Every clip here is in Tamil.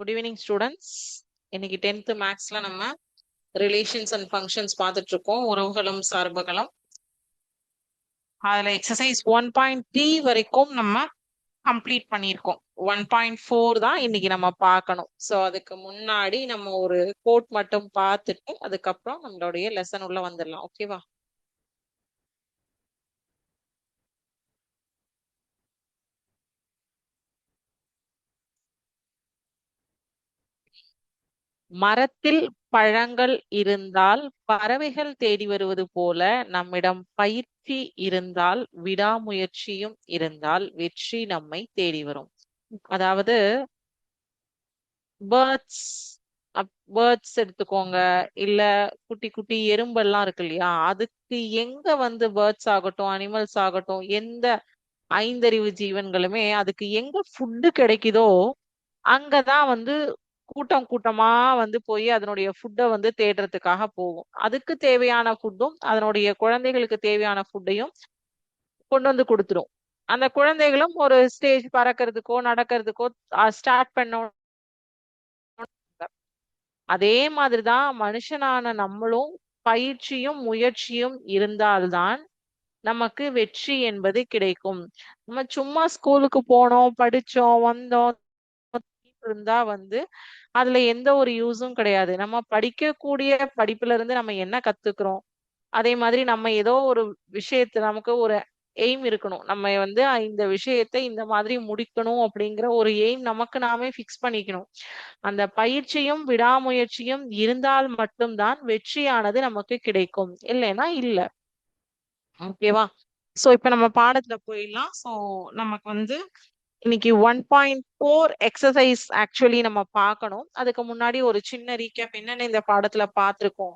குட் ஈவினிங் ஸ்டூடெண்ட்ஸ் இன்னைக்கு டென்த்து மேக்ஸ்ல நம்ம ரிலேஷன்ஸ் அண்ட் ஃபங்க்ஷன்ஸ் பார்த்துட்டு இருக்கோம் உறவுகளும் சார்புகளும். அதுல எக்ஸசைஸ் ஒன் பாயிண்ட் த்ரீ வரைக்கும் நம்ம கம்ப்ளீட் பண்ணியிருக்கோம். ஒன் பாயிண்ட் ஃபோர் தான் இன்னைக்கு நம்ம பார்க்கணும். ஸோ அதுக்கு முன்னாடி நம்ம ஒரு கோட் மட்டும் பார்த்துட்டு அதுக்கப்புறம் நம்மளுடைய லெசன் உள்ள வந்துடலாம். ஓகேவா மரத்தில் பழங்கள் இருந்தால் பறவைகள் தேடி வருவது போல நம்மிடம் பயிற்சி இருந்தால் விடாமுயற்சியும் இருந்தால் வெற்றி நம்மை தேடி வரும். அதாவது பேர்ட்ஸ் பேர்ட்ஸ் எடுத்துக்கோங்க. இல்ல குட்டி குட்டி எறும்பெல்லாம் இருக்கு இல்லையா? அதுக்கு எங்க வந்து பேர்ட்ஸ் ஆகட்டும் அனிமல்ஸ் ஆகட்டும் எந்த ஐந்தறிவு ஜீவன்களுமே அதுக்கு எங்க ஃபுட்டு கிடைக்குதோ அங்கதான் வந்து கூட்டம் கூட்டமா வந்து போய் அதனுடைய ஃபுட்டை வந்து தேடுறதுக்காக போகும். அதுக்கு தேவையான ஃபுட்டும் அதனுடைய குழந்தைகளுக்கு தேவையான ஃபுட்டையும் கொண்டு வந்து கொடுத்துரும். அந்த குழந்தைகளும் ஒரு ஸ்டேஜ் பறக்கிறதுக்கோ நடக்கிறதுக்கோ ஸ்டார்ட் பண்ண அதே மாதிரிதான் மனுஷனான நம்மளும் பயிற்சியும் முயற்சியும் இருந்தால்தான் நமக்கு வெற்றி என்பது கிடைக்கும். நம்ம சும்மா ஸ்கூலுக்கு போனோம் படிச்சோம் வந்தோம் இருந்தா வந்து அதுல எந்த ஒரு யூஸும் கிடையாது. நம்ம படிக்கக்கூடிய படிப்புல இருந்து நம்ம என்ன கத்துக்கிறோம்? அதே மாதிரி நம்ம ஏதோ ஒரு விஷயத்த நமக்கு ஒரு எய்ம் இருக்கணும். நம்ம வந்து இந்த விஷயத்த இந்த மாதிரி முடிக்கணும் அப்படிங்கிற ஒரு எய்ம் நமக்கு நாமே ஃபிக்ஸ் பண்ணிக்கணும். அந்த பயிற்சியும் விடாமுயற்சியும் இருந்தால் மட்டும்தான் வெற்றியானது நமக்கு கிடைக்கும். இல்லைன்னா இல்ல. ஓகேவா? சோ இப்ப நம்ம பாடத்துல போயிடலாம். சோ நமக்கு வந்து இன்னைக்கு one point four exercise actually நம்ம பார்க்கணும். அதுக்கு முன்னாடி ஒரு சின்ன ரீகேப் என்னென்ன இந்த பாடத்துல பார்த்துருக்கோம்.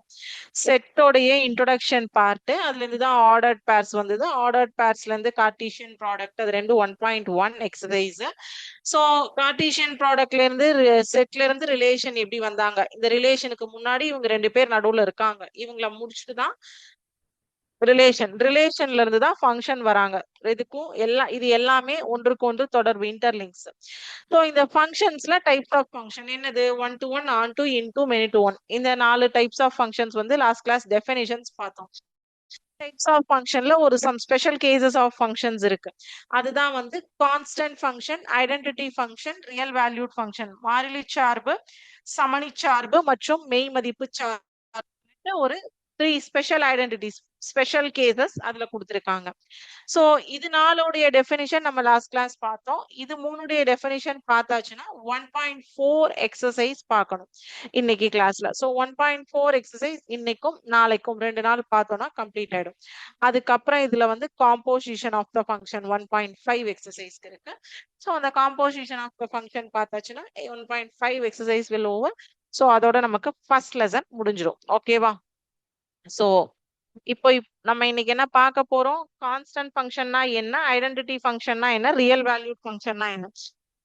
செட்டோடைய இன்ட்ரோடக்ஷன் பார்ட்டு அதுல இருந்து தான் ஆர்டர்ட் பேர்ஸ் வந்தது. ஆர்டர்ட் பேர்ஸ்ல இருந்து கார்டீஷியன் ப்ராடக்ட் அது ரெண்டு one point one exercise so Cartesian ப்ராடக்ட்ல இருந்து செட்ல இருந்து ரிலேஷன் எப்படி வந்தாங்க? இந்த ரிலேஷனுக்கு முன்னாடி இவங்க ரெண்டு பேர் நடுவுல இருக்காங்க. இவங்கள முடிச்சுட்டு தான் ரிலேஷன் ரிலேஷன்ல இருந்து தான் ஃபங்க்ஷன் வராங்க. இதுக்கும் எல்லா இது எல்லாமே ஒன்றுக்கு ஒன்று தொடர்பு இன்டர்லிங்க்ஸ் ஸோ இந்த ஃபங்க்ஷன்ஸ்ல டைப்ஸ் ஆஃப் ஃபங்க்ஷன் என்னது? One to one onto into many to one இந்த நாலு டைப்ஸ் ஆஃப் ஃபங்க்ஷன்ஸ் வந்து லாஸ்ட் கிளாஸ் டெஃபினேஷன்ஸ் பார்த்தோம். டைப்ஸ் ஆஃப் ஃபங்க்ஷன்ல ஒரு some special cases of functions இருக்கு. அதுதான் வந்து constant function identity function real valued function மாறிலி சார்பு சமணி சார்பு மற்றும் மெய் மதிப்பு சார்பு ஒரு three special identities special cases அதுல கொடுத்துருக்காங்க. ஸோ இது நாளுடைய டெஃபினிஷன் நம்ம லாஸ்ட் கிளாஸ் பார்த்தோம். இது மூணுடைய டெஃபினிஷன் பார்த்தாச்சுன்னா ஒன் பாயிண்ட் ஃபோர் எக்ஸசைஸ் பார்க்கணும் இன்னைக்கு கிளாஸ்ல so one point four exercise இன்னைக்கும் நாளைக்கும் ரெண்டு நாள் பார்த்தோம்னா கம்ப்ளீட் ஆயிடும். அதுக்கப்புறம் இதுல வந்து composition of the function one point five எக்ஸசைஸ்க்கு இருக்கு. ஸோ அந்த composition of the function பார்த்தாச்சுன்னா one point five exercise will over so அதோட நமக்கு ஃபர்ஸ்ட் லெசன் முடிஞ்சிடும். ஓகேவா ஸோ இப்போ நம்ம இன்னைக்கு என்ன பார்க்க போறோம்? கான்ஸ்டன்ட் ஃபங்க்ஷன்னா என்ன? ஐடென்டிட்டி ஃபங்க்ஷன்னா என்ன? ரியல் வேல்யூட் ஃபங்க்ஷன்னா என்ன?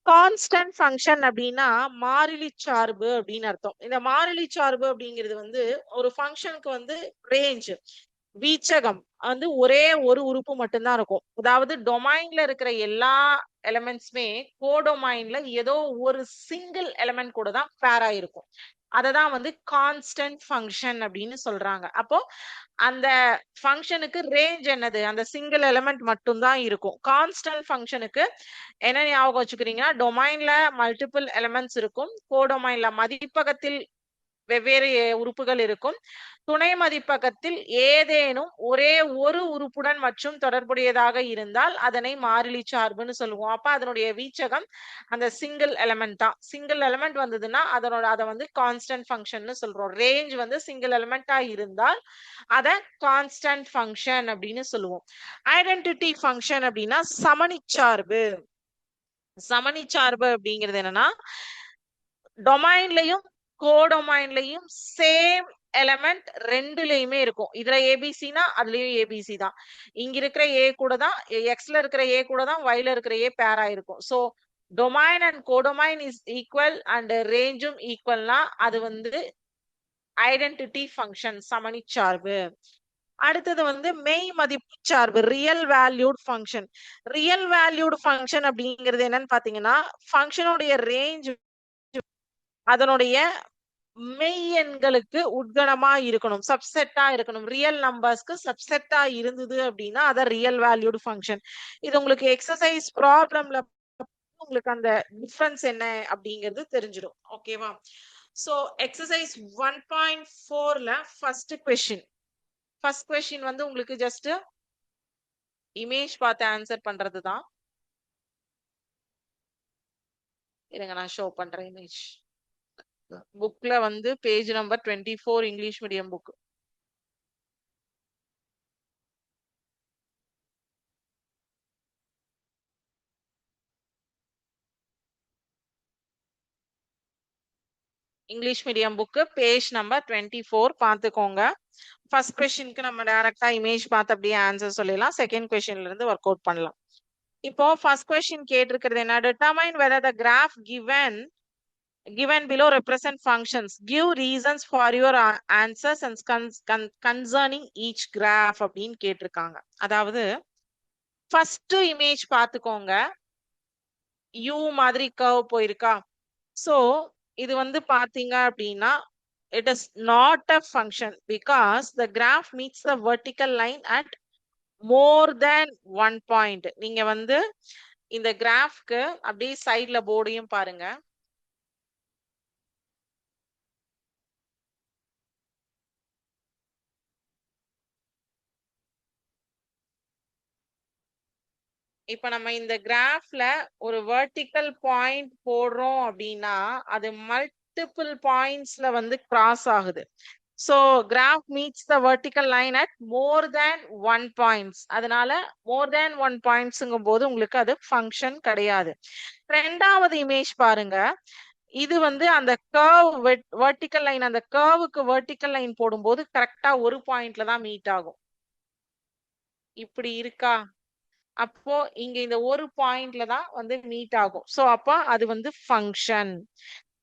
கான்ஸ்டன்ட் ஃபங்க்ஷன் அப்படின்னா மாறிலி சார்பு அப்படின்னு அர்த்தம். இந்த மாறிலி சார்பு அப்படிங்கிறது வந்து ஒரு ஃபங்க்ஷனுக்கு வந்து ரேஞ்ச் வீச்சகம். வந்து ஒரே ஒரு உறுப்பு மட்டும்தான் இருக்கும். அதாவது டொமைன்ல இருக்கிற எல்லா எலமெண்ட்ஸுமே கோடொமைன்ல ஏதோ ஒரு சிங்கிள் எலமெண்ட் கூட தான் பேர் அததான் வந்து கான்ஸ்டன்ட் ஃபங்க்ஷன் அப்படின்னு சொல்றாங்க. அப்போ அந்த ஃபங்க்ஷனுக்கு ரேஞ்ச் என்னது? அந்த சிங்கிள் எலமெண்ட் மட்டும்தான் இருக்கும். கான்ஸ்டன்ட் ஃபங்க்ஷனுக்கு என்ன ஞாபகம் வச்சுக்கிறீங்கன்னா டொமைன்ல மல்டிபிள் எலமெண்ட்ஸ் இருக்கும். கோடொமைன்ல மதிப்பகத்தில் வெவ்வேறு உறுப்புகள் இருக்கும். துணை மதிப்பகத்தில் ஏதேனும் ஒரே ஒரு உறுப்புடன் மற்றும் தொடர்புடையதாக இருந்தால் அதனை மாறிலி சார்புன்னு சொல்லுவோம். அப்ப அதனுடைய வீச்சகம் அந்த சிங்கிள் எலமெண்ட் தான். சிங்கிள் எலமெண்ட் வந்ததுன்னா அதனோட அதை வந்து கான்ஸ்டன்ட் ஃபங்க்ஷன் சொல்றோம். ரேஞ்ச் வந்து சிங்கிள் எலமெண்டா இருந்தால் அத கான்ஸ்டன்ட் ஃபங்க்ஷன் அப்படின்னு சொல்லுவோம். ஐடென்டிட்டி ஃபங்க்ஷன் அப்படின்னா சமணிச்சார்பு சமணிச்சார்பு அப்படிங்கிறது என்னன்னா டொமைன்லயும் கோடொமைன்லயும் சேம் எலமெண்ட் ரெண்டுலயுமே இருக்கும். இதுல ஏபிசினா அதுலயும் ஏபிசி தான். இங்க இருக்கிற ஏ கூட தான் எக்ஸ்ல இருக்கிற ஏ கூட தான் ஒய்ல இருக்கிற ஏ பேரா இருக்கும் so domain and codomain is equal and ரேஞ்சும் ஈக்குவல்னா அது வந்து ஐடென்டிட்டி ஃபங்க்ஷன் சமணி சார்பு அடுத்தது வந்து மெய் மதிப்பு சார்பு real valued function real valued function அப்படிங்கிறது என்னன்னு பாத்தீங்கன்னா ஃபங்க்ஷனுடைய ரேஞ்ச் அதனுடைய மெய் எண்களுக்கு உட்கணமா இருக்கணும் சப்செட்டா இருக்கணும். ரியல் நம்பர்ஸ்க்கு சப்செட்டா இருந்தது அப்படின்னா அதை ரியல் வேல்யூடு ஃபங்க்ஷன் இது உங்களுக்கு எக்ஸசைஸ் ப்ராப்ளம்ல உங்களுக்கு அந்த டிஃபரன்ஸ் என்ன அப்படிங்கிறது தெரிஞ்சிடும். ஓகேவா சோ எக்ஸசைஸ் ஒன் பாயிண்ட் ஃபோர்ல ஃபர்ஸ்ட் கொஸ்டின் ஃபர்ஸ்ட் கொஸ்டின் வந்து உங்களுக்கு ஜஸ்ட் இமேஜ் பார்த்து ஆன்சர் பண்றது தான் இருங்க நான் ஷோ பண்றேன் இமேஜ் புக்ல வந்து page number twenty four English medium book. English medium book page number twenty four பார்த்துக்கோங்க ஃபர்ஸ்ட் கொஷினுக்கு நம்ம டைரக்டா இமேஜ் பார்த்து அப்படியே ஆன்சர் சொல்லிடலாம். செகண்ட் கொஸ்டின்ல இருந்து ஒர்க் அவுட் பண்ணலாம். இப்போ ஃபர்ஸ்ட் கொஸ்டின் கேட்டிருக்கிறது என்ன determine whether the graph given given below represent functions. Give reasons for your a- answers and con- con- concerning each graph அப்படின்னு கேட்டிருக்காங்க. அதாவது ஃபர்ஸ்ட் இமேஜ் பார்த்துக்கோங்க. யூ மாதிரி கர்வ் போயிருக்கா? ஸோ இது வந்து பார்த்தீங்க அப்படின்னா it is not a function because the graph meets the vertical line at more than one point நீங்க வந்து இந்த கிராஃப்க்கு அப்படியே சைட்ல போர்டையும் பாருங்க. இப்ப நம்ம இந்த கிராஃப்ல ஒரு வெர்டிக்கல் பாயிண்ட் போடுறோம் அப்படின்னா அது மல்டிபிள் பாயிண்ட்ஸ்ல வந்து கிராஸ் ஆகுது. So graph meets the vertical line at more than one points அதனால மோர் தேன் ஒன் பாயிண்ட்ஸுங்கும் போது உங்களுக்கு அது ஃபங்க்ஷன் கிடையாது. ரெண்டாவது இமேஜ் பாருங்க. இது வந்து அந்த கர்வ் வெர்டிக்கல் லைன் அந்த கர்வுக்கு வெர்டிக்கல் லைன் போடும்போது கரெக்டா ஒரு பாயிண்ட்ல தான் மீட் ஆகும். இப்படி இருக்கா? அப்போ இங்க இந்த ஒரு பாயிண்ட்ல தான் வந்து மீட் ஆகும். சோ அப்ப அது வந்து ஃபங்க்ஷன்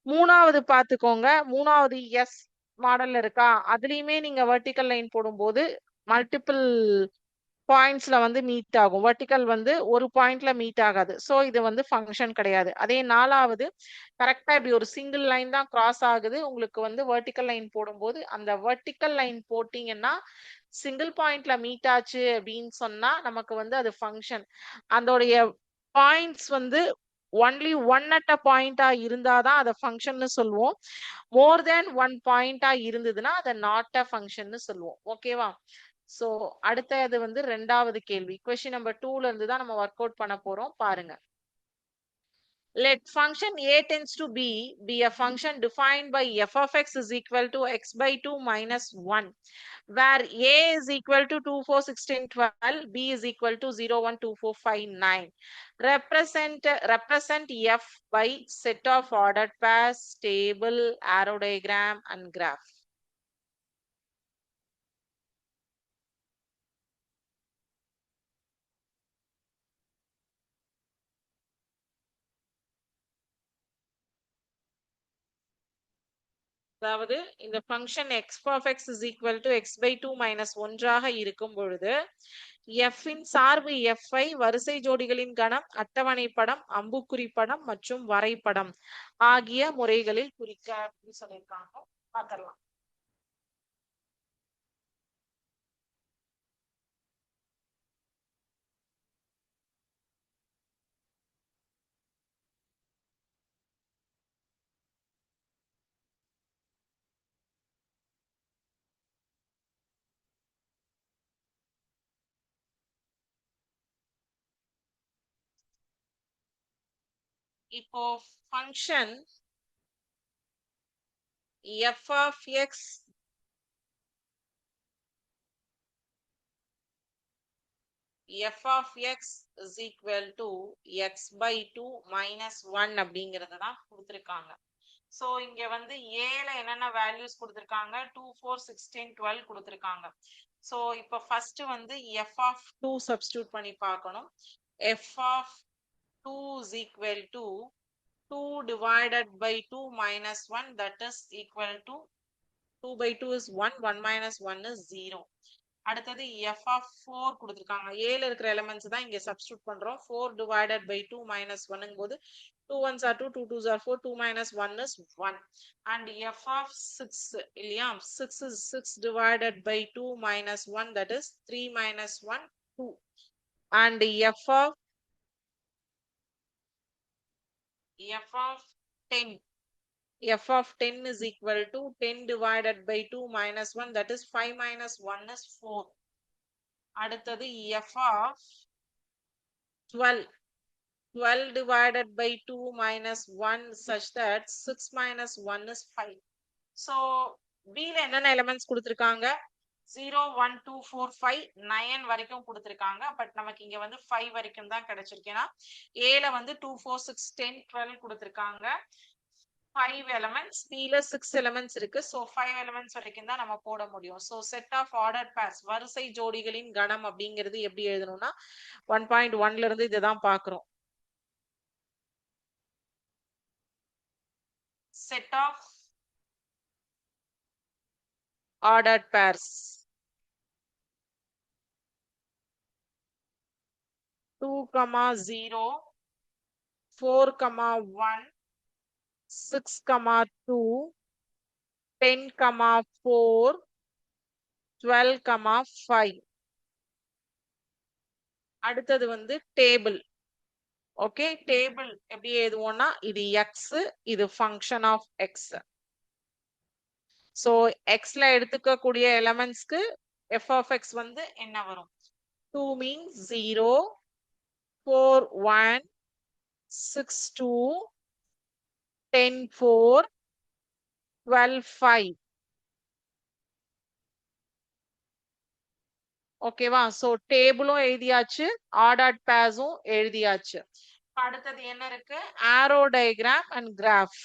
மூணாவது பாத்துக்கோங்க மூணாவது எஸ் மாடல்ல இருக்கா? அதுலயுமே நீங்க வெர்டிக்கல் லைன் போடும்போது மல்டிபிள் பாயிண்ட்ஸ்ல வந்து மீட் ஆகும். வெர்டிக்கல் வந்து ஒரு பாயிண்ட்ல மீட் ஆகாது. சோ இது வந்து ஃபங்க்ஷன் கிடையாது. அதே நாலாவது கரெக்டா இப்படி ஒரு சிங்கிள் லைன் தான் கிராஸ் ஆகுது. உங்களுக்கு வந்து வெர்டிக்கல் லைன் போடும்போது அந்த வெர்டிக்கல் லைன் போட்டீங்கன்னா சிங்கிள் பாயிண்ட்ல மீட் ஆச்சு அப்படின்னு சொன்னா நமக்கு வந்து அது ஃபங்க்ஷன் அதோடைய பாயிண்ட்ஸ் வந்து ஒன்லி ஒன் அட் அ பாயிண்டா இருந்தாதான் அதை ஃபங்க்ஷன்னு சொல்லுவோம். மோர் தேன் ஒன் பாயிண்டா இருந்ததுன்னா அதை நாட் அ ஃபங்க்ஷன்னு சொல்லுவோம். ஓகேவா சோ அடுத்தது வந்து ரெண்டாவது கேள்வி. கொஸ்டின் நம்பர் டூல இருந்து தான் நம்ம ஒர்க் அவுட் பண்ண போறோம். பாருங்க. Let function a tends to b be a function defined by f of x is equal to x by 2 minus 1 where a is equal to 2 4 16 12 b is equal to 0 1 2 4 5 9 represent represent f by set of ordered pairs table arrow diagram and graph அதாவது இந்த function x of x is equal to x by two minus ஒன்றாக இருக்கும் பொழுது f இன் சார்பு f ஐ வரிசை ஜோடிகளின் கணம் அட்டவணை படம் அம்புக்குறி படம் மற்றும் வரைபடம் ஆகிய முறைகளில் குறிக்க அப்படின்னு சொல்லியிருக்காங்க. பார்க்கலாம் இப்போ function f of x f of x is equal to x by 2 minus 1 அப்படிங்கறத தான் கொடுத்துருக்காங்க. சோ இங்க வந்து ஏல என்னென்ன வேல்யூஸ் கொடுத்துருக்காங்க? டூ ஃபோர் சிக்ஸ்டீன் டுவெல் கொடுத்துருக்காங்க. சோ இப்போ ஃபர்ஸ்ட் வந்து எஃப் ஆஃப் டூ சப்ஸ்டியூட் பண்ணி பார்க்கணும். F of 2 is equal to 2 divided by 2 minus 1 that is equal to 2 by 2 is 1 1 minus 1 is 0 அடுத்தது f of 4 கொடுத்திருக்காங்க ஏல இருக்கிற எலிமெண்ட்ஸ் தான் இங்க சப்ஸ்டியூட் பண்றோம் 4 divided by 2 minus 1 போது 2 ones are 2, 2 twos are 4, 2 minus 1 is 1. And f of 6, இல்லையா 6 is 6 divided by 2 minus 1, that is 3 minus 1, 2. And f of f of 10, f of 10 is equal to 10 divided by 2 minus 1, that is 5 minus 1 is 4. அடுத்தது f of 12. 12 divided by 2 minus 1 such that 6 minus 1 is 5. So, B ல என்னென்ன எலிமெண்ட்ஸ் கொடுத்திருக்காங்க zero one two four five nine வரைக்கும் கொடுத்துருக்காங்க. பட் நமக்கு இங்க வந்து ஃபைவ் வரைக்கும் தான் கிடைச்சிருக்கேன்னா ஏல வந்து two four six ten twelve கொடுத்துருக்காங்க. ஃபைவ் எலமெண்ட்ஸ் பில சிக்ஸ் எலமெண்ட்ஸ் இருக்கு. ஸோ ஃபைவ் எலமெண்ட்ஸ் வரைக்கும் தான் நம்ம போட முடியும். So set of order pairs வரிசை ஜோடிகளின் கணம் அப்படிங்கிறது எப்படி எழுதணும்னா ஒன் பாயிண்ட் ஒன்ல இருந்து இதை தான் பாக்குறோம் set of order pairs 2 comma 0, 4 comma 1, 6 comma 2, 10 comma 4, 12 comma 5. அடுத்தது வந்து டேபிள் ஓகே டேபிள் எப்படி எழுதுவோம்னா இது எக்ஸ் இது ஃபங்க்ஷன் ஆஃப் எக்ஸ் ஸோ எக்ஸ்ல எடுத்துக்கக்கூடிய எலமெண்ட்ஸ்க்கு எஃப் ஆஃப் எக்ஸ் வந்து என்ன வரும்? Two means zero four one six two ten four twelve five ஓகேவா சோ டேபிளும் எழுதியாச்சு ஆர்டர்ட் பேஸும் எழுதியாச்சு. அடுத்தது என்ன இருக்கு? Arrow diagram and graph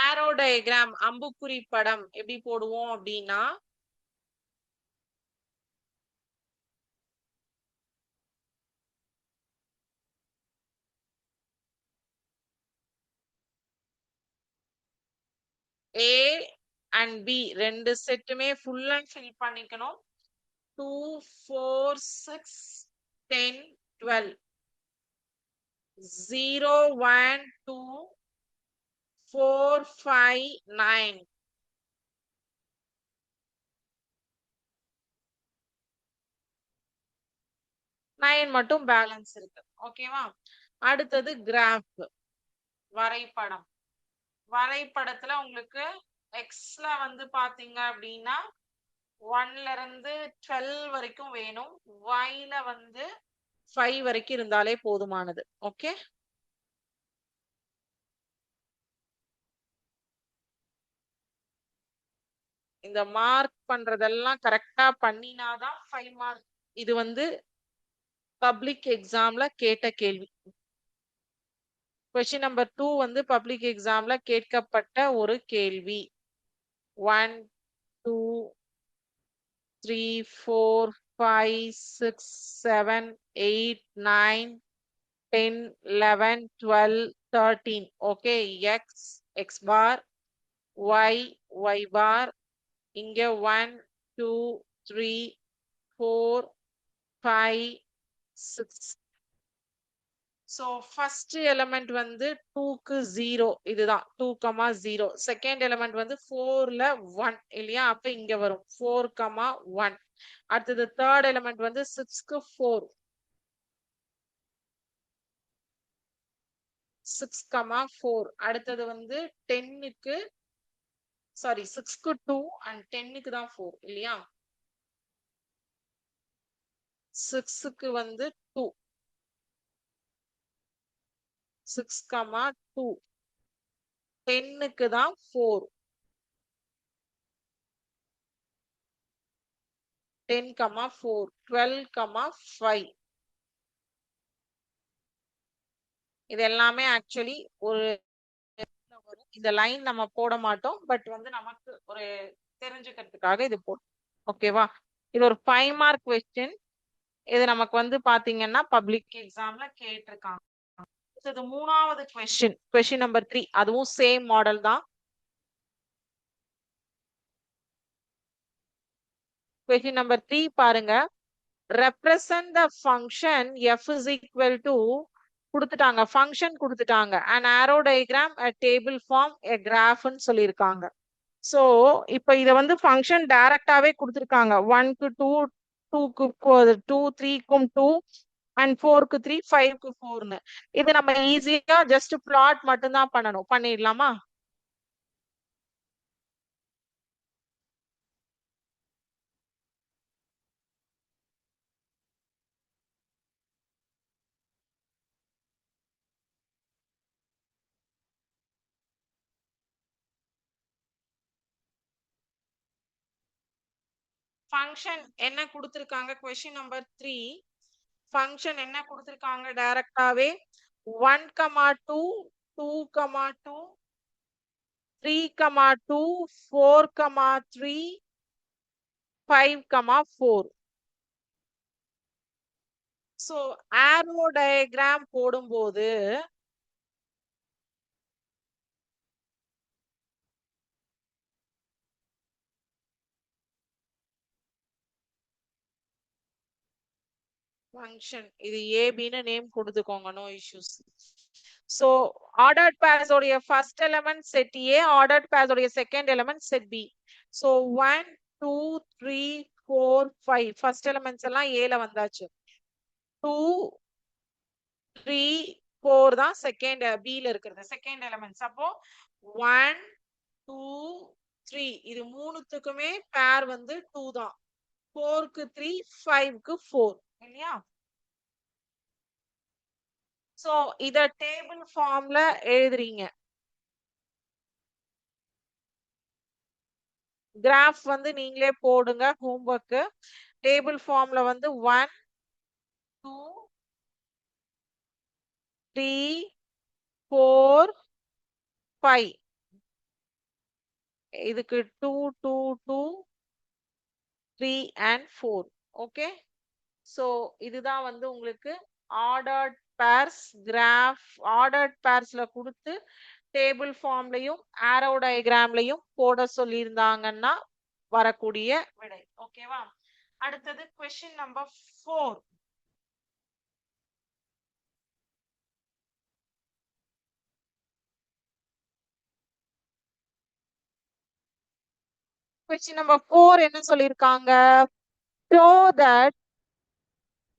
arrow diagram அம்புக்குறி படம் எப்படி போடுவோம் அப்படின்னா ஏ அண்ட் பி ரெண்டு செட்டுமே ஃபுல் அண்ட் ஃபில் பண்ணிக்கணும். Two four six ten twelve zero one two four five nine nine மட்டும் பேலன்ஸ் இருக்கு. ஓகேவா அடுத்தது கிராஃப் வரைபடம். வரைபடத்துல உங்களுக்கு எக்ஸ்ல வந்து பாத்தீங்க அப்படின்னா ஒன்ல இருந்து டுவெல் வரைக்கும் வேணும். ஒய்ல வந்து ஃபைவ் வரைக்கும் இருந்தாலே போதுமானது. ஓகே இந்த மார்க் பண்றதெல்லாம் கரெக்டா பண்ணினாதான் ஃபைவ் மார்க் இது வந்து பப்ளிக் எக்ஸாம்ல கேட்ட கேள்வி. கொஸ்டின் நம்பர் டூ வந்து பப்ளிக் எக்ஸாம்ல கேட்கப்பட்ட ஒரு கேள்வி. One two three four five six seven eight nine ten eleven twelve thirteen okay X X bar Y Y bar இங்க one two three four five six so first element வந்து டூக்கு ஜீரோ இதுதான். Two comma zero second element வந்து ஃபோர்ல ஒன் இல்லையா? அப்ப இங்க வரும். ஃபோர் கமா ஒன் அடுத்தது தேர்ட் எலமெண்ட் வந்து சிக்ஸ்க்கு ஃபோர் சிக்ஸ் கமா ஃபோர் அடுத்தது வந்து டென்னுக்கு சாரி சிக்ஸ்க்கு டூ அண்ட் டென்னுக்கு தான் ஃபோர் இல்லையா? சிக்ஸுக்கு வந்து டூ சிக்ஸ் கமா டூ டென்னுக்கு தான் four ten comma four twelve comma five இது எல்லாமே ஆக்சுவலி ஒரு இந்த லைன் நம்ம போட மாட்டோம். பட் வந்து நமக்கு ஒரு தெரிஞ்சுக்கிறதுக்காக இது போடும் ஓகேவா இது ஒரு ஃபைவ் மார்க் கொஸ்டின் இது நமக்கு வந்து பாத்தீங்கன்னா பப்ளிக் எக்ஸாம்ல கேட்டிருக்காங்க. அடுத்தது மூணாவது கொஸ்டின் கொஸ்டின் நம்பர் த்ரீ அதுவும் சேம் மாடல் தான். கொஸ்டின் நம்பர் த்ரீ பாருங்க. Represent the function f is equal to கொடுத்துட்டாங்க ஃபங்க்ஷன் கொடுத்துட்டாங்க. And arrow diagram a table form a graph சொல்லியிருக்காங்க. சோ இப்போ இதை வந்து ஃபங்க்ஷன் டைரக்டாகவே கொடுத்துருக்காங்க. ஒன்க்கு டூ டூக்கு டூ த்ரீக்கும் டூ அண்ட் ஃபோருக்கு த்ரீ ஃபைவ்க்கு ஃபோர்னு இது நம்ம ஈஸியா ஜஸ்ட் பிளாட் மட்டும்தான் பண்ணணும். பண்ணிடலாமா? ஃபங்க்ஷன் என்ன கொடுத்துருக்காங்க? கொஸ்டின் நம்பர் த்ரீ ஃபங்க்ஷன் என்ன கொடுத்துருக்காங்க டைரக்டாவே one comma two two comma two three comma two four comma three five comma four so arrow diagram போடும்போது ஃபங்க்ஷன் இது ஏபின்னு நேம் கொடுத்துக்கோங்க no issues so ordered பேர்ஸோடைய first element set A ordered பேர்ஸோடைய second element set B so one two three four five first elements எல்லாம் ஏல வந்தாச்சு. டூ த்ரீ ஃபோர் தான் செகண்ட் பியில் இருக்கிறது. செகண்ட் எலமெண்ட்ஸ் அப்போ ஒன் டூ த்ரீ இது மூணுத்துக்குமே பேர் வந்து டூ தான். ஃபோருக்கு த்ரீ ஃபைவ்க்கு ஃபோர் இல்லையா? சோ இத டேபிள் ஃபார்ம்ல எழுதுறீங்க. கிராஃப் வந்து நீங்களே போடுங்க ஹோம்ஒர்க் டேபிள் ஃபார்ம்ல வந்து one two three four five இதுக்கு two two two three and four okay so இதுதான் வந்து உங்களுக்கு ஆர்டர்ட் பேர்ஸ் கிராஃப் ஆர்டர்ட் பேர்ஸ்ல கொடுத்து டேபிள் ஃபார்ம்லையும் ஆரோ டயக்ராம்லையும் போட சொல்லியிருந்தாங்கன்னா வரக்கூடிய விடை. ஓகேவா அடுத்தது question number four question number four என்ன சொல்லியிருக்காங்க? Show that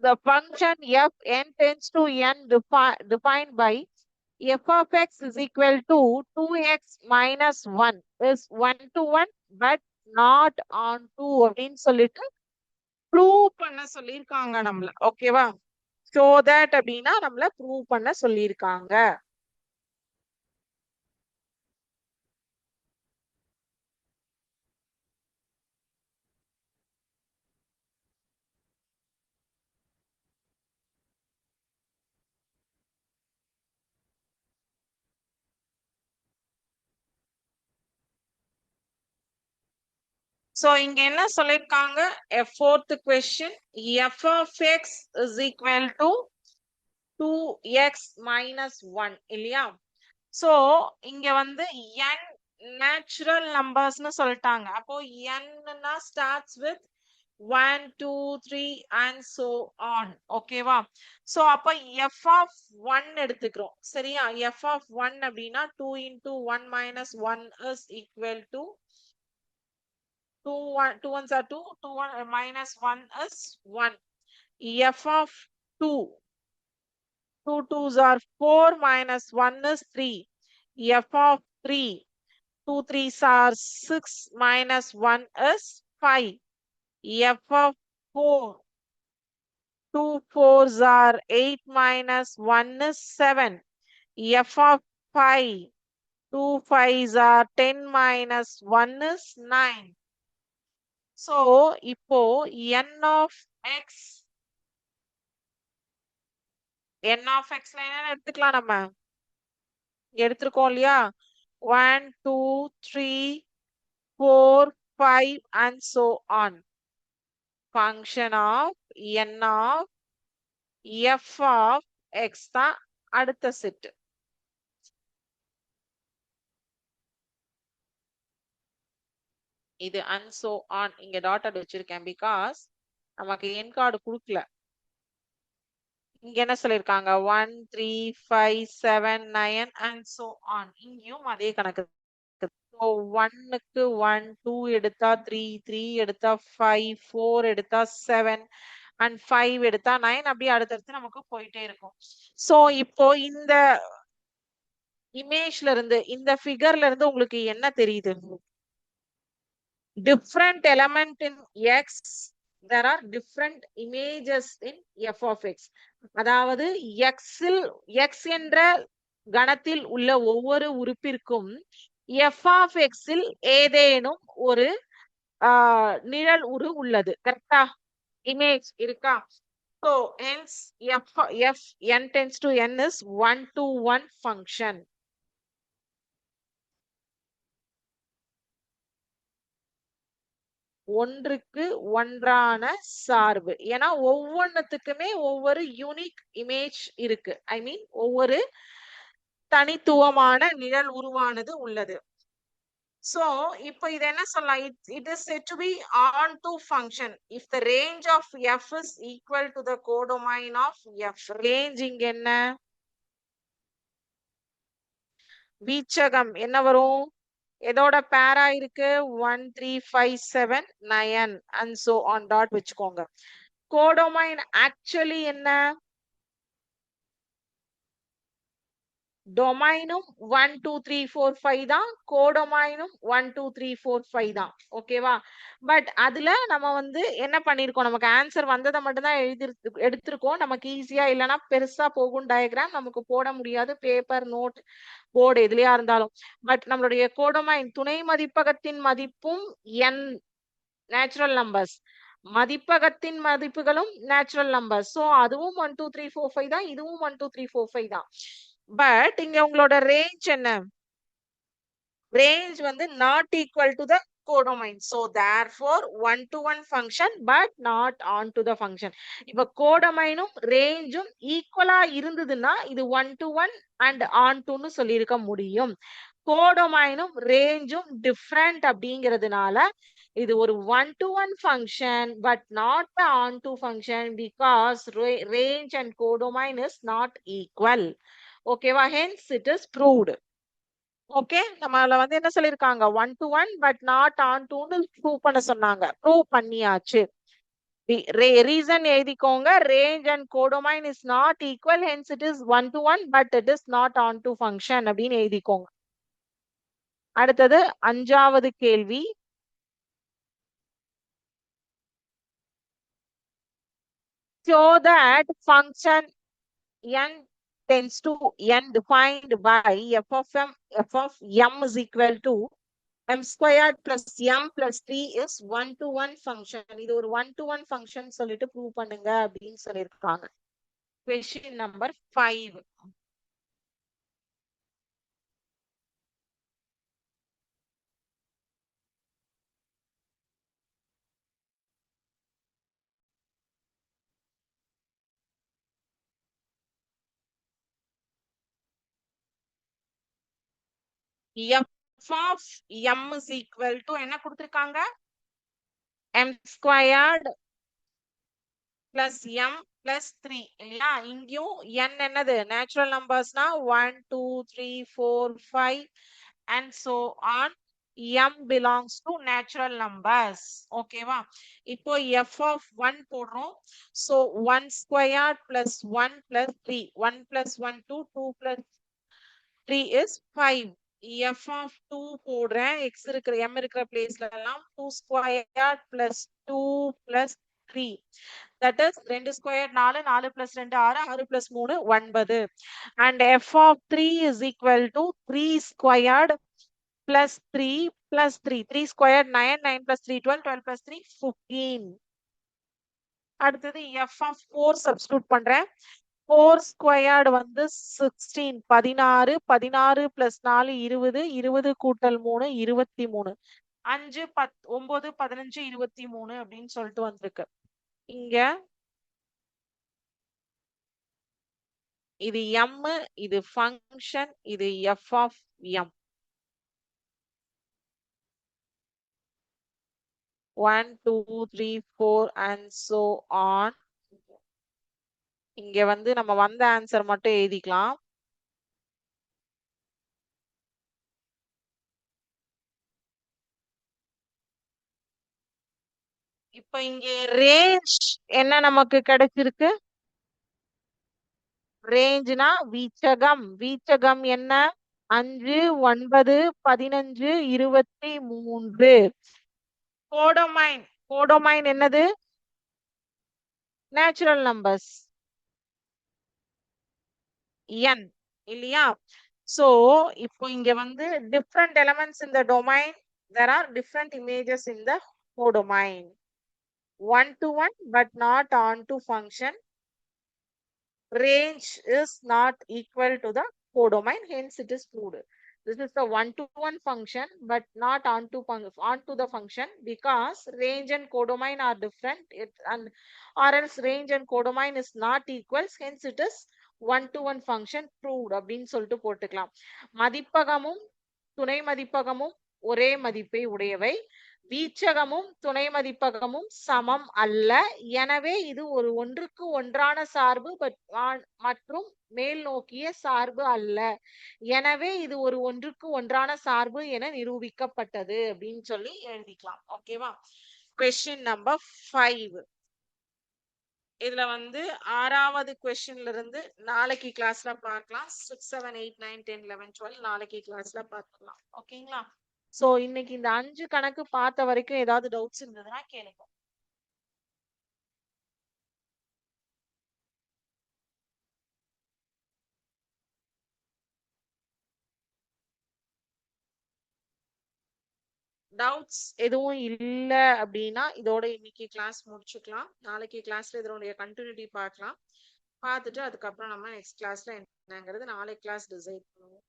the function f n tends to n defi- defined by f of x is equal to 2x minus 1 is 1 to 1 but not on 2 அப்படின்னு சொல்லிட்டு ப்ரூவ் பண்ண சொல்லியிருக்காங்க நம்மள ஓகேவா ஷோ தட் அப்படின்னா நம்மள ப்ரூவ் பண்ண சொல்லியிருக்காங்க சோ இங்க என்ன சொல்லிருக்காங்க? Fourth question f of x is equal to two x minus one இல்லையா? சோ இங்க வந்து என் நேச்சுரல் நம்பர்ஸ்னு சொல்லிட்டாங்க. அப்போ என்னா starts with one two three and so on ஓகேவா சோ அப்ப எஃப் ஆஃப் ஒன் எடுத்துக்கிறோம். சரியா? எஃப் ஆஃப் ஒன் அப்படின்னா two into one minus one is equal to 2 1 2 ones are 2 2 1 uh, minus 1 is 1 f of 2 2 twos are 4 minus 1 is 3 f of 3 2 threes are 6 minus 1 is 5 f of 4 2 fours are 8 minus 1 is 7 f of 5 2 fives are 10 minus 1 is 9 So, இப்போ n of x n of x ல எடுத்துக்கலாம் நம்ம? எடுத்திருக்கோம் இல்லையா? One two three four five and so on. Function of n of f of x தான் அடுத்த செட்டு இது அண்ட் சோ ஆன் இங்க டாட்டட் வச்சிருக்கேன் பிகாஸ் நமக்கு என் கார்டு கொடுக்கல. இங்க என்ன சொல்லிருக்காங்க? One three five seven nine and so on இங்கேயும் அதே கணக்கு ஒன்னுக்கு ஒன் டூ எடுத்தா த்ரீ த்ரீ எடுத்தா ஃபைவ் ஃபோர் எடுத்தா செவன் அண்ட் ஃபைவ் எடுத்தா நைன் அப்படியே அடுத்தடுத்து நமக்கு போயிட்டே இருக்கும். ஸோ இப்போ இந்த இமேஜ்ல இருந்து இந்த ஃபிகர்ல இருந்து உங்களுக்கு என்ன தெரியுது? Different element in x there are different images in f of x அதாவது x இல் x என்ற கணத்தில் உள்ள ஒவ்வொரு உறுப்பிற்கும் f of x இல் ஏதேனும் ஒரு நிழல் உரு உள்ளது கரெக்டா இமேஜ் இருக்கா so hence f f n tends to n is one to one function ஒன்றுக்கு ஒன்றான சார்பு. ஏன்னா ஒவ்வொன்றத்துக்குமே ஒவ்வொரு யூனிக் இமேஜ் இருக்கு. ஐ மீன் ஒவ்வொரு தனித்துவமான நிழல் உருவானது உள்ளது. சோ இப்போ இது என்ன சொல்லலாம்? It it is said to be onto function if the range of f is equal to the codomain of f range இங்க என்ன? வீச்சகம். என்ன வரும்? எதோட பேரா இருக்கு? One three five seven nine and so on dot வச்சுக்கோங்க. கோடோமைன் ஆக்சுவலி என்ன? டொமைனும் one two three four five தான். கோடொமைனும் one two three four five தான். ஓகேவா பட் அதுல நம்ம வந்து என்ன பண்ணிருக்கோம்? நமக்கு ஆன்சர் வந்ததை மட்டும்தான் எழுதி எடுத்திருக்கோம். நமக்கு ஈஸியா இல்லைன்னா பெருசா போகும் டயக்ராம் நமக்கு போட முடியாது. பேப்பர் நோட் போர்டு எதுலயா இருந்தாலும். பட் நம்மளுடைய கோடொமைன் துணை மதிப்பகத்தின் மதிப்பும் என் நேச்சுரல் நம்பர்ஸ் மதிப்பகத்தின் மதிப்புகளும் நேச்சுரல் நம்பர் சோ அதுவும் one two three four five தான். இதுவும் one two three four five தான். பட் இங்க உங்களோட ரேஞ்ச் என்ன? ரேஞ்ச் வந்து not equal to the codomain so therefore one to one function but not onto the function இப்ப கோடமைனும் ரேஞ்சும் ஈக்குவலா இருந்ததுன்னா இது ஒன் டு ஒன் அண்ட் ஆன் டுன்னு சொல்லியிருக்க முடியும். கோடமைனும் ரேஞ்சும் டிஃப்ரெண்ட் அப்படிங்கிறதுனால இது ஒரு one to one function but not onto function because range and codomain is not equal ஓகேவா hence it is proved okay நம்மள வந்து என்ன சொல்லியிருக்காங்க? One to one but not on டூன்னு ப்ரூவ் பண்ண சொன்னாங்க. ப்ரூவ் பண்ணியாச்சு. ரீசன் எழுதிக்கோங்க. Range and codomain is not equal hence it is one to one but it is not onto function அப்படின்னு எழுதிக்கோங்க. அடுத்தது அஞ்சாவது கேள்வி. Show that function n tends to n defined by f of m, f of m is equal to m squared plus m plus 3 is 1 to 1 function. இது ஒரு 1 to 1 function சொல்லிட்டு prove பண்ணுங்க அப்படின்னு சொல்லியிருக்காங்க. question number 5. F of M is equal to என்ன கொடுத்துருக்காங்க? M squared plus M plus three இல்லையா? இங்கேயும் என் என்னது? Natural நம்பர்ஸ்னா one two three four five and so on M belongs to natural numbers ஓகேவா இப்போ எஃப் ஆஃப் ஒன் போடுறோம். So one square plus one plus three one plus one two two plus three is five f of 2 போடுறேன் x இருக்கிற m இருக்கிற பிளேஸ்ல எல்லாம் 2 squared plus 2 plus 3 that is 2 squared 4 4 plus 2 6 6 plus 3 9 and f of 3 is equal to 3 squared plus 3 plus 3 3 squared 9 9 plus 3 12 12 plus 3 15 அடுத்தது f of 4 substitute பண்றேன் ஃபோர் ஸ்கொயர்டு வந்து சிக்ஸ்டீன் பதினாறு பதினாறு பிளஸ் நாலு இருபது இருபது கூட்டல் மூணு இருபத்தி மூணு. அஞ்சு பத் ஒன்பது பதினஞ்சு இருபத்தி மூணு அப்படின்னு சொல்லிட்டு வந்திருக்கு. இங்க இது எம் இது ஃபங்க்ஷன் இது F of M one two three four and so on இங்க வந்து நம்ம வந்த ஆன்சர் மட்டும் எழுதிக்கலாம். இப்ப இங்க ரேஞ்ச் என்ன நமக்கு கிடைச்சிருக்கு? ரேஞ்ச்னா வீச்சகம். வீச்சகம் என்ன? அஞ்சு ஒன்பது பதினஞ்சு இருபத்தி மூன்று. கோடோமைன் கோடோமைன் என்னது? Natural numbers என் இல்லையா சோ இப்போ இங்க வந்து different elements in the domain there are different images in the codomain one to one but not on to function range is not equal to the codomain hence it is proved this is the one to one function but not on to on to the function because range and codomain are different it and or else range and codomain is not equals hence it is one to one function proved அப்படின்னு சொல்லிட்டு போட்டுக்கலாம். மதிப்பகமும் துணை மதிப்பகமும் ஒரே மதிப்பை உடையவை. வீச்சகமும் துணை மதிப்பகமும் சமம் அல்ல. எனவே இது ஒரு ஒன்றுக்கு ஒன்றான சார்பு பட் மற்றும் மேல் நோக்கிய சார்பு அல்ல. எனவே இது ஒரு ஒன்றுக்கு ஒன்றான சார்பு என நிரூபிக்கப்பட்டது அப்படின்னு சொல்லி எழுதிக்கலாம். ஓகேவா கொஸ்டின் நம்பர் ஃபைவ் இதுல வந்து ஆறாவது கொஸ்டின்ல இருந்து நாளைக்கு கிளாஸ்ல பார்க்கலாம். Six seven eight nine ten eleven twelve நாளைக்கு கிளாஸ்ல பார்க்கலாம் ஓகேங்களா சோ இன்னைக்கு இந்த அஞ்சு கணக்கு பார்த்த வரைக்கும் ஏதாவது டவுட்ஸ் இருந்ததுன்னா கேளுங்க. டவுட்ஸ் எதுவும் இல்ல அப்படின்னா இதோட இன்னைக்கு கிளாஸ் முடிச்சுக்கலாம். நாளைக்கு கிளாஸ்ல இதனுடைய கண்டினியூட்டி பார்க்கலாம். பார்த்துட்டு அதுக்கப்புறம் நம்ம நெக்ஸ்ட் கிளாஸ்ல என்னங்கிறது நாளைக்கு கிளாஸ் டிசைட் பண்ணுவோம்.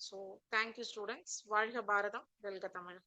ஸோ தேங்க்யூ ஸ்டூடெண்ட்ஸ் வாழ்க பாரதம். வெல்க தமிழ்.